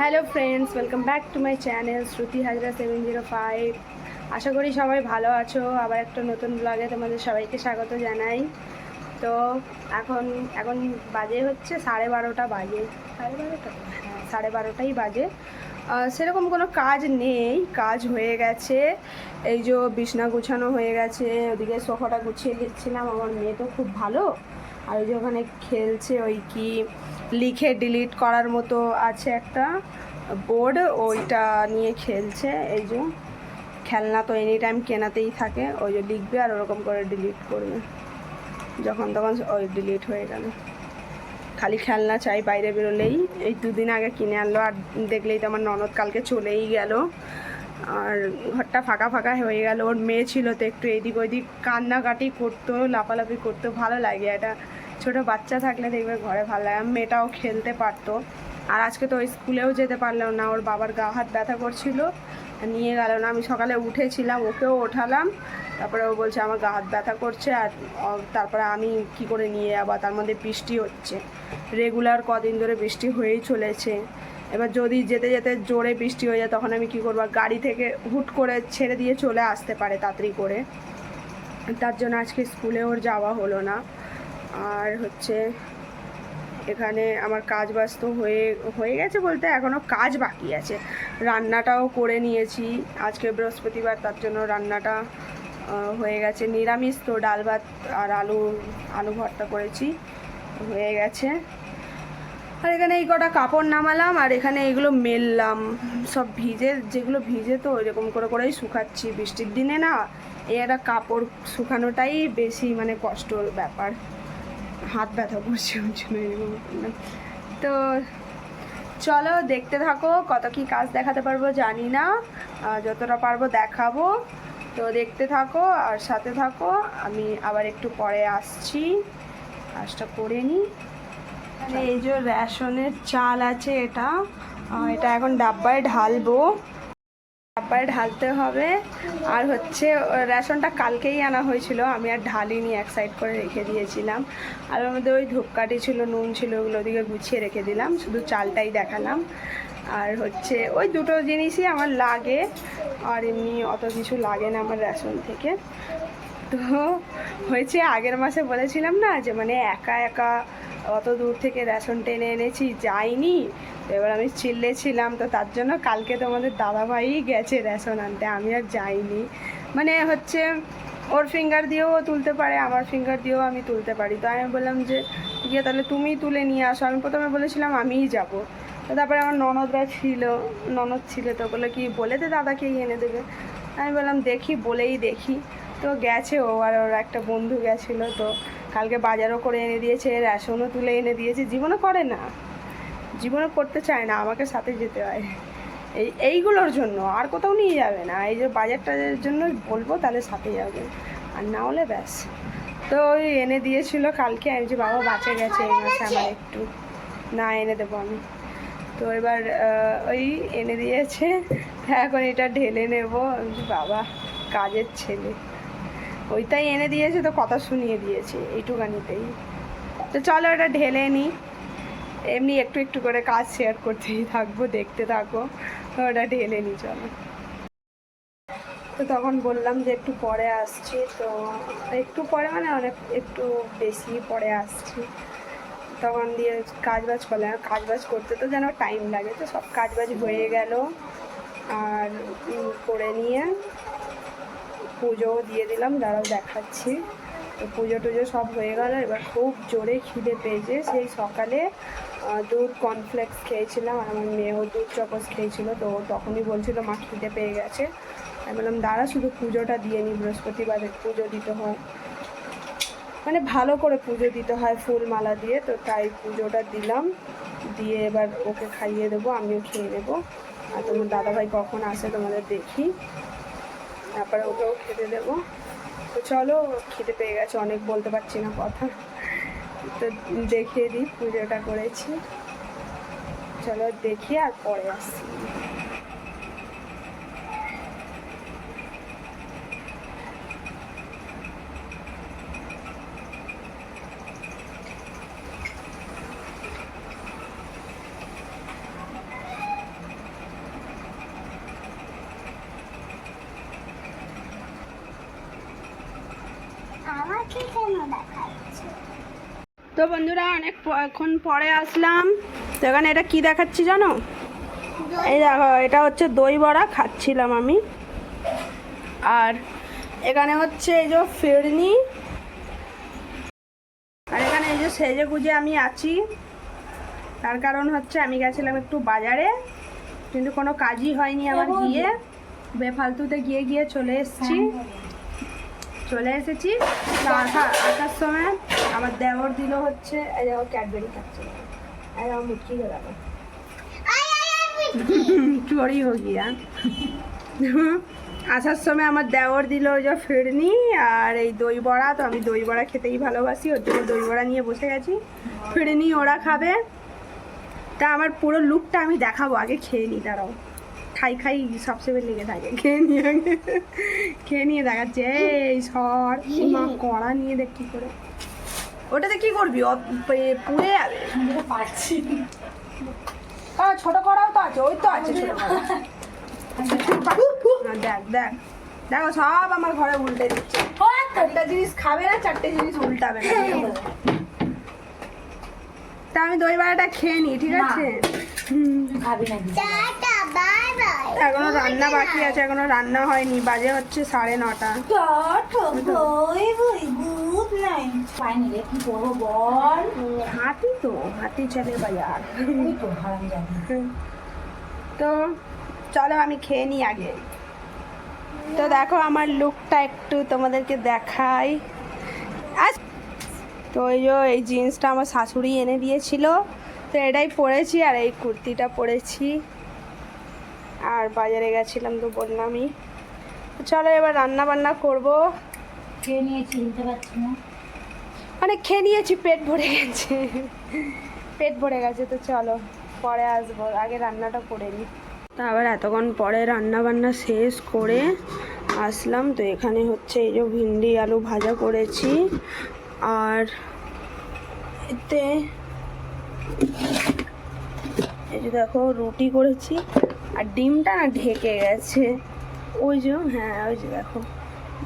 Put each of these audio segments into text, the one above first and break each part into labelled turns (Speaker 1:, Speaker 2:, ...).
Speaker 1: Hello friends welcome back to my channel Shruti Hazra seven zero five আশা করি সবাই ভালো আছো। আবার একটা নতুন ব্লগে তোমাদের সবাইকে স্বাগত জানাই। তো এখন এখন বাজে হচ্ছে সাড়ে বারোটা বাজে। সাড়ে বারোটা? হ্যাঁ সাড়ে বারোটাই বাজে। সেরকম কোনো কাজ নেই। কাজ হয়ে গেছে। এই যে বিছনা গুছানো হয়ে গেছে। ওদিকে সোফাটা গুছিয়ে দিচ্ছিলাম। আমার মেয়ে তো খুব ভালো। আর ওই যে ওখানে খেলছে ওই কি লিখে ডিলিট করার মতো আছে একটা বোর্ড ওইটা নিয়ে খেলছে। এই যে খেলনা তো এনি টাইম কেনাতেই থাকে, ওই যে লিখবে আর ওরকম করে ডিলিট করবে। যখন তখন ওই ডিলিট হয়ে গেল। খালি খেলনা চাই, বাইরে বেরোলেই। এই দুদিন আগে কিনে আনলো, আর দেখলেই তো আমার ননদ কালকে চলেই গেল। আর ঘরটা ফাঁকা ফাঁকা হয়ে গেল। ওর মেয়ে ছিল তো একটু এদিক ওইদিক কান্নাকাটি করতো, লাফালাফি করতো, ভালো লাগে এটা। ছোট বাচ্চা থাকলে দেখবে ঘরে ভালো লাগে। মেয়েটাও খেলতে পারতো। আর আজকে তো ওই স্কুলেও যেতে পারলাম না। ওর বাবার গা হাত ব্যথা করছিল। নিয়ে গেল না। আমি সকালে উঠেছিলাম, ওকেও ওঠালাম। তারপরে ও বলছে, আমার গা হাত ব্যথা করছে আর তারপরে আমি কি করে নিয়ে যাব? তার মধ্যে বৃষ্টি হচ্ছে। রেগুলার কদিন ধরে বৃষ্টি হয়েই চলেছে। এবার যদি যেতে যেতে জোরে বৃষ্টি হয়ে যায়, তখন আমি কি করব? গাড়ি থেকে হুট করে ছেড়ে দিয়ে চলে আসতে পারে তাড়াতাড়ি করে। তার জন্য আজকে স্কুলে ওর যাওয়া হলো না। আর হচ্ছে এখানে আমার কাজ বাজ তো হয়ে হয়ে গেছে বলতে এখনও কাজ বাকি আছে। রান্নাটাও করে নিয়েছি। আজকে বৃহস্পতিবার, তার জন্য রান্নাটা হয়ে গেছে নিরামিষ। তো ডাল ভাত আর আলু আলু ভর্তা করেছি। হয়ে গেছে। আর এখানে এই কটা কাপড় নামালাম আর এখানে এগুলো মেললাম। সব ভিজে, যেগুলো ভিজে তো এরকম করে করেই শুকাচ্ছি। বৃষ্টির দিনে না একটা কাপড় শুকানোটাই বেশি মানে কষ্টর ব্যাপার। হাত ব্যথা করছে ওই জন্য তো চলো দেখতে থাকো, কত কি কাজ দেখাতে পারব জানি না। যতটা পারব দেখাবো। তো দেখতে থাকো আর সাথে থাকো, আমি আবার একটু পরে আসছি। কাজটা করে নিই এই যে রেশনের চাল আছে এটা এটা এখন ডাব্বায় ঢালবো। ডাব্বায় ঢালতে হবে। আর হচ্ছে রেশনটা কালকেই আনা হয়েছিল। আমি আর ঢালিনি, এক সাইড করে রেখে দিয়েছিলাম। আর ওর মধ্যে ওই ধূপকাঠি ছিল, নুন ছিল, ওগুলো ওদিকে গুছিয়ে রেখে দিলাম। শুধু চালটাই দেখালাম। আর হচ্ছে, ওই দুটো জিনিসই আমার লাগে। আর এমনি অত কিছু লাগে না আমার রেশন থেকে। তো হয়েছে, আগের মাসে বলেছিলাম না যে মানে একা একা অত দূর থেকে রেশন টেনে এনেছি, যাইনি। এবার আমি চিল্লে ছিলাম, তো তার জন্য কালকে তোমাদের দাদাভাই গেছে রেশন আনতে, আমি আর যাইনি। মানে হচ্ছে, ওর ফিঙ্গার দিয়েও তুলতে পারে, আমার ফিঙ্গার দিয়েও আমি তুলতে পারি। তো আমি বললাম যে গিয়ে তাহলে তুমিই তুলে নিয়ে আসো। আমি প্রথমে বলেছিলাম, আমিই যাব। তো তারপরে আমার ননদরা ছিল, ননদ ছিল, তো বলে কি, বলে দে দাদাকেই এনে দেবে। আমি বললাম, দেখি, বলেই দেখি। তো গেছে ও আর ওর একটা বন্ধু গেছিল তো কালকে বাজারও করে এনে দিয়েছে, রেশনও তুলে এনে দিয়েছে জীবনে করে না। জীবনে করতে চায় না, আমাকে সাথে যেতে হয়। এই, এইগুলোর জন্য, আর কোথাও নিয়ে যাবে না। এই যে বাজারটার জন্য বলব, তাহলে সাথে যাবে। আর না হলে ব্যাস। তো ওই এনে দিয়েছিল কালকে আমি যে বাবা বাঁচে গেছে এই মাসে আমার একটু। না এনে দেবো আমি। তো এবার ওই এনে দিয়েছে। এখন এটা ঢেলে নেব। বাবা, কাজের ছেলে। ওইটাই এনে দিয়েছে তো কথা শুনিয়ে দিয়েছে, এইটুকানিতেই। তো চলো এটা ঢেলে নিই এমনি একটু একটু করে কাজ শেয়ার করতেই থাকব, দেখতে থাকো ওটা ঢেলে নিই চলো। তো তখন বললাম যে একটু পরে আসছি, তো একটু পরে মানে অনেক একটু বেশি পরে আসছি। তখন দিয়ে কাজ বাজ করলাম কাজ বাজ করতে তো যেন টাইম লাগে, তো সব কাজ বাজ হয়ে গেল। আর করে নিয়ে পুজোও দিয়ে দিলাম, দাঁড়াও দেখাচ্ছি। তো পুজো টুজো সব হয়ে গেল, এবার খুব জোরে খিদে পেয়েছে। সেই সকালে দুধ কর্নফ্লেক্স খেয়েছিলাম, আর আমার মেয়েও দুধ চকস খেয়েছিল, তো তখনই বলছিল, মা, খিদে পেয়ে গেছে। আমি বললাম, দাঁড়া, শুধু পুজোটা দিয়ে নিই বৃহস্পতিবারে পুজো দিতে হয়। মানে ভালো করে পুজো দিতে হয়, ফুল মালা দিয়ে, তো তাই পুজোটা দিলাম। দিয়ে এবার ওকে খাইয়ে দেবো, আমিও খেয়ে নেব। আর তোমার দাদাভাই কখন আসে তোমাদের দেখি। তারপরে ওকেও খেতে দেবো। তো চলো খেতে পেয়ে গেছে, অনেক বলতে পারছি না কথা। তো দেখিয়ে দিই, পুজোটা করেছি। চলো দেখি আর পরে আসছি। তো বন্ধুরা, অনেক এখন পরে আসলাম। তো এখানে এটা কি দেখাচ্ছি জানো? এই দেখো, এটা হচ্ছে দই বড়া, খাচ্ছিলাম আমি। আর এখানে হচ্ছে এই যে ফিরনি। আর এখানে এই যে সেজে গুজে আমি আছি। তার কারণ হচ্ছে আমি গেছিলাম একটু বাজারে, কিন্তু কোনো কাজই হয়নি আমার গিয়ে। বেফালতুতে গিয়ে গিয়ে চলে এসেছি। চলে এসেছি। আসা আসার সময় আমার দেওর দিল হচ্ছে, এই দেখো ক্যাডবেরি খাচ্ছে। এই দেখো মুটকি চোরি হো গিয়া। আসার সময় আমার দেওর দিল ওই যে ফিরনি আর এই দই বড়া, তো আমি দই বড়া খেতেই ভালোবাসি, ওর জন্য দই বড়া নিয়ে বসে গেছি। ফিরনি ওরা খাবে। তা আমার পুরো লুকটা আমি দেখাবো, আগে খেয়ে নিই তারাও খাই খাই সবসময় লেগে থাকে। খেয়ে নিয়ে খেয়ে নিয়ে দেখাচ্ছে এই সর মা কড়া নিয়ে দেখ কি করে? ওটাতে কি করবি? পুড়ে যাবে।
Speaker 2: পাচ্ছি
Speaker 1: আ, ছোট কড়াও তো আছে ওই তো আছে দেখ দেখ। দেখো সব আমার ঘরে উল্টে দিচ্ছে। একটা জিনিস খাবে না চারটে জিনিস উল্টাবে না তা আমি দই বড়াটা খেয়ে নিই ঠিক আছে? হুম
Speaker 2: খাবি না
Speaker 1: এখনও রান্না বাকি আছে এখনও রান্না হয়নি। বাজে হচ্ছে সাড়ে নটা। হাতি তো হাতি চলে বাজার।
Speaker 2: তো
Speaker 1: তো চলো আমি খেয়ে নিই আগে। তো দেখো আমার লুকটা একটু তোমাদেরকে দেখাই। আজ তো ওই যে এই জিন্সটা আমার শাশুড়ি এনে দিয়েছিল। তো এটাই পরেছি আর এই কুর্তিটা পরেছি। আর বাজারে গেছিলাম তো বললামই চলো এবার রান্না বান্না করব।
Speaker 2: খেয়ে নিয়েছি চিনতে পারছি না।
Speaker 1: মানে খেয়ে নিয়েছি পেট ভরে গেছে। পেট ভরে গেছে তো চলো পরে আসব আগে রান্নাটা করে নিই। তা আবার এতক্ষণ পরে রান্না বান্না শেষ করে আসলাম তো এখানে হচ্ছে এই যে ভিন্ডি আলু ভাজা করেছি। আর এতে এই যে দেখো রুটি করেছি। আর ডিমটা না ঢেকে গেছে। ওই যে হ্যাঁ ওই যে দেখো।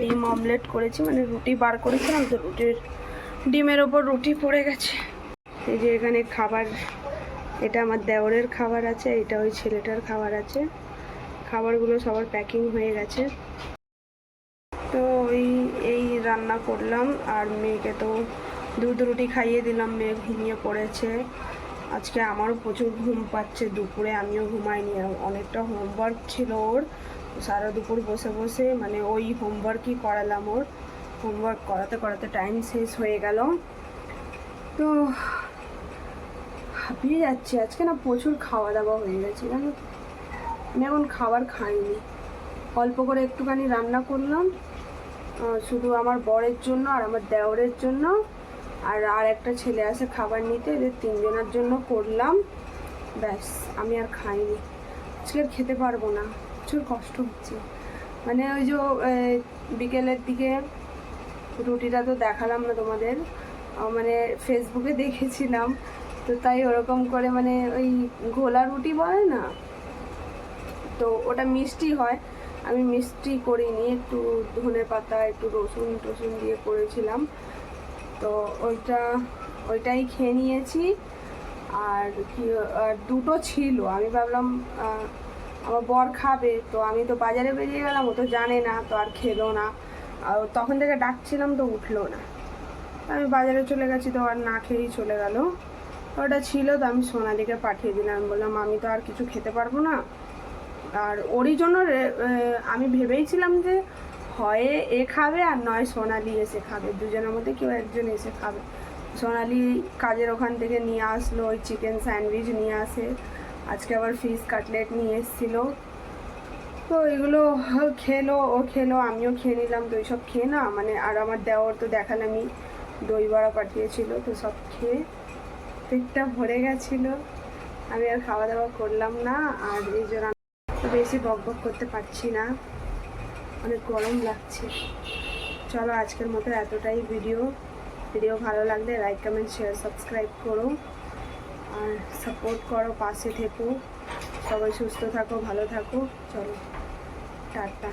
Speaker 1: ডিম অমলেট করেছি মানে রুটি বার করেছিলাম তো রুটির, ডিমের ওপর রুটি পড়ে গেছে। এই যে এখানে খাবার, এটা আমার দেওরের খাবার আছে, এটা ওই ছেলেটার খাবার আছে। খাবারগুলো সবার প্যাকিং হয়ে গেছে। তো ওই, এই রান্না করলাম, আর মেয়েকে তো দুধ রুটি খাইয়ে দিলাম, মেয়ে ঘুমিয়ে পড়েছে। আজকে আমারও প্রচুর ঘুম পাচ্ছে, দুপুরে আমিও ঘুমাইনি অনেকটা হোমওয়ার্ক ছিল ওর। সারা দুপুর বসে বসে মানে ওই হোমওয়ার্কই করালাম ওর। হোমওয়ার্ক করাতে করাতে টাইম শেষ হয়ে গেল। তো হাঁপিয়ে যাচ্ছি। আজকে না প্রচুর খাওয়া দাওয়া হয়ে গেছে, জানো আমি এখন খাবার খাইনি। অল্প করে একটুখানি রান্না করলাম। শুধু আমার বরের জন্য আর আমার দেওরের জন্য। আর আর একটা ছেলে আসে খাবার নিতে এদের তিনজনের জন্য করলাম। ব্যাস, আমি আর খাইনি। আজকে খেতে পারব না। প্রচুর কষ্ট হচ্ছে। মানে ওই যে বিকেলের দিকে রুটিটা তো দেখালাম না তোমাদের। মানে ফেসবুকে দেখেছিলাম। তো তাই ওরকম করে মানে ওই ঘোলা রুটি বলে না? তো ওটা মিষ্টি হয়। আমি মিষ্টি করিনি, একটু ধনে পাতা একটু রসুন টসুন দিয়ে করেছিলাম। তো ওইটা, ওইটাই খেয়ে নিয়েছি। আর কি দুটো ছিল। আমি ভাবলাম আমার বর খাবে। তো আমি তো বাজারে বেরিয়ে গেলাম, ও তো জানে না, তো আর খেলো না। আর তখন থেকে ডাকছিলাম তো উঠল না। আমি বাজারে চলে গেছি তো, আর না খেয়েই চলে গেল। ওটা ছিল তো, আমি সোনালিকে পাঠিয়ে দিলাম। বললাম, আমি তো আর কিছু খেতে পারব না। আর ওরই জন্য আমি ভেবেইছিলাম যে হয় এ খাবে আর নয় সোনালি এসে খাবে। দুজনের মধ্যে কেউ একজন এসে খাবে। সোনালি কাজের ওখান থেকে নিয়ে আসলো, ওই চিকেন স্যান্ডউইচ নিয়ে আসে। আজকে আবার ফিশ কাটলেট নিয়ে এসেছিল। তো এগুলো খেলো, ও খেলো, আমিও খেয়ে নিলাম, তো এইসব খেয়ে না মানে আর আমার দেওয়ার তো দেখালামই। দই বড়া পাঠিয়েছিল, তো সব খেয়ে পেটটা ভরে গেছিল। আমি আর খাওয়া দাওয়া করলাম না, আর এই যে রান্না বেশি বক বক করতে পারছি না। অনেক গরম লাগছে। চলো আজকের মতো এতটাই ভিডিও ভিডিও ভালো লাগলে লাইক কমেন্ট শেয়ার সাবস্ক্রাইব করো। আর সাপোর্ট করো, পাশে থেকো। সবাই সুস্থ থাকো, ভালো থাকো। চলো, টাটা।